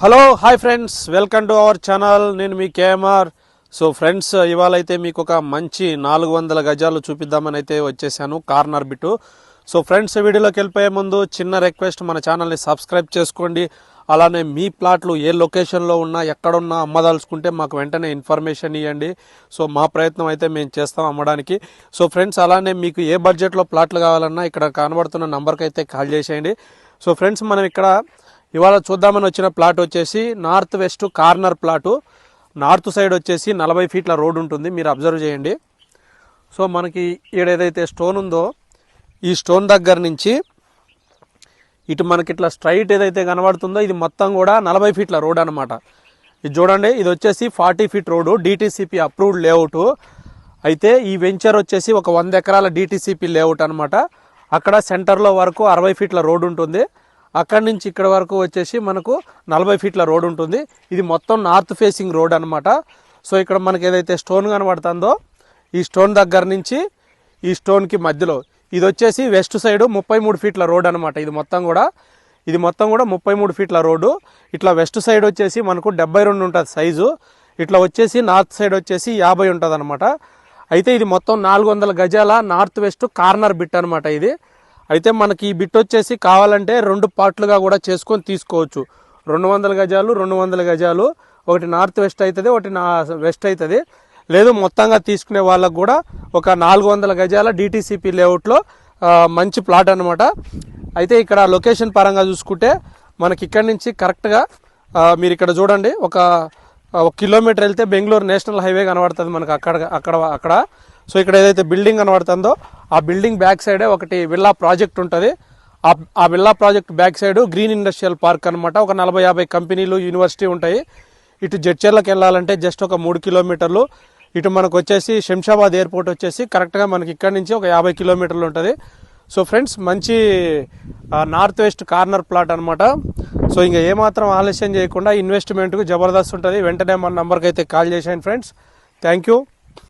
Hello hi friends welcome to our channel నేను మీ KMR so friends ఇవాళ అయితే మీకు ఒక మంచి నాలుగు వందల గజాలు చూపిద్దామని అయితే వచ్చేసాను కార్నర్ బిట్టు సో ఫ్రెండ్స్ వీడియోలోకి వెళ్ళిపోయే ముందు చిన్న రిక్వెస్ట్ మన ఛానల్ని సబ్స్క్రైబ్ చేసుకోండి. అలానే మీ ప్లాట్లు ఏ లొకేషన్లో ఉన్నా ఎక్కడున్నా అమ్మదలుచుకుంటే మాకు వెంటనే ఇన్ఫర్మేషన్ ఇవ్వండి సో మా ప్రయత్నం అయితే మేము చేస్తాం అమ్మడానికి. సో ఫ్రెండ్స్ అలానే మీకు ఏ బడ్జెట్లో ప్లాట్లు కావాలన్నా ఇక్కడ కనబడుతున్న నెంబర్కి అయితే కాల్ చేసేయండి. సో ఫ్రెండ్స్ మనం ఇక్కడ ఇవాళ చూద్దామని వచ్చిన ప్లాట్ వచ్చేసి north west corner plot. North side వచ్చేసి నలభై ఫీట్ల రోడ్ ఉంటుంది. మీరు అబ్జర్వ్ చేయండి. సో మనకి ఈడ ఏదైతే స్టోన్ ఉందో ఈ స్టోన్ దగ్గర నుంచి ఇటు మనకి ఇట్లా స్ట్రైట్ ఏదైతే కనబడుతుందో ఇది మొత్తం కూడా నలభై ఫీట్ల రోడ్ అనమాట ఇది చూడండి ఇది వచ్చేసి forty feet road DTCP approved layout అయితే ఈ వెంచర్ వచ్చేసి ఒక వంద ఎకరాల డిటీసీపీ లేఅవుట్ అనమాట అక్కడ సెంటర్లో వరకు అరవై ఫీట్ల రోడ్ ఉంటుంది. అక్కడి నుంచి ఇక్కడ వరకు వచ్చేసి మనకు నలభై ఫీట్ల రోడ్ ఉంటుంది. ఇది మొత్తం నార్త్ ఫేసింగ్ రోడ్ అనమాట సో ఇక్కడ మనకి ఏదైతే స్టోన్ కనబడుతుందో ఈ స్టోన్ దగ్గర నుంచి ఈ స్టోన్కి మధ్యలో ఇది వచ్చేసి వెస్ట్ సైడ్ ముప్పై మూడు ఫీట్ల రోడ్ అనమాట ఇది మొత్తం కూడా. ఇది మొత్తం కూడా ముప్పై మూడు ఫీట్ల రోడ్డు. ఇట్లా వెస్ట్ సైడ్ వచ్చేసి మనకు డెబ్బై రెండు ఉంటుంది సైజు ఇట్లా వచ్చేసి నార్త్ సైడ్ వచ్చేసి యాభై ఉంటుంది అనమాట అయితే ఇది మొత్తం నాలుగు వందల గజాల నార్త్ వెస్ట్ కార్నర్ బిట్ అనమాట ఇది. అయితే మనకి ఈ బిట్ వచ్చేసి కావాలంటే రెండు పార్ట్లుగా కూడా చేసుకొని తీసుకోవచ్చు. రెండు వందల గజాలు రెండు వందల గజాలు. ఒకటి నార్త్ వెస్ట్ అవుతుంది ఒకటి నా వెస్ట్ అవుతుంది లేదు మొత్తంగా తీసుకునే వాళ్ళకు కూడా ఒక నాలుగు వందల గజాల డిటీసీపీ లేఅవుట్లో మంచి ప్లాట్ అనమాట అయితే ఇక్కడ లొకేషన్ పరంగా చూసుకుంటే మనకి ఇక్కడి నుంచి కరెక్ట్గా మీరు ఇక్కడ చూడండి. ఒక ఒక కిలోమీటర్ వెళ్తే బెంగళూరు నేషనల్ హైవే కనబడుతుంది మనకు అక్కడ అక్కడ అక్కడ. సో ఇక్కడ ఏదైతే బిల్డింగ్ కనబడుతుందో ఆ బిల్డింగ్ బ్యాక్ సైడే ఒకటి విల్లా ప్రాజెక్ట్ ఉంటుంది. ఆ ఆ villa project back side green industrial park అనమాట ఒక నలభై యాభై కంపెనీలు యూనివర్సిటీ ఉంటాయి. ఇటు జడ్చర్లకు వెళ్ళాలంటే జస్ట్ ఒక మూడు కిలోమీటర్లు. ఇటు మనకు వచ్చేసి శంషాబాద్ ఎయిర్పోర్ట్ వచ్చేసి కరెక్ట్గా మనకి ఇక్కడ నుంచి ఒక యాభై కిలోమీటర్లు ఉంటుంది. సో ఫ్రెండ్స్ మంచి నార్త్ వెస్ట్ కార్నర్ ప్లాట్ అనమాట సో ఇంకా ఏమాత్రం ఆలస్యం చేయకుండా ఇన్వెస్ట్మెంట్కు జబర్దస్త్ ఉంటుంది. వెంటనే మన నెంబర్కి అయితే కాల్ చేసేయండి ఫ్రెండ్స్. Thank you.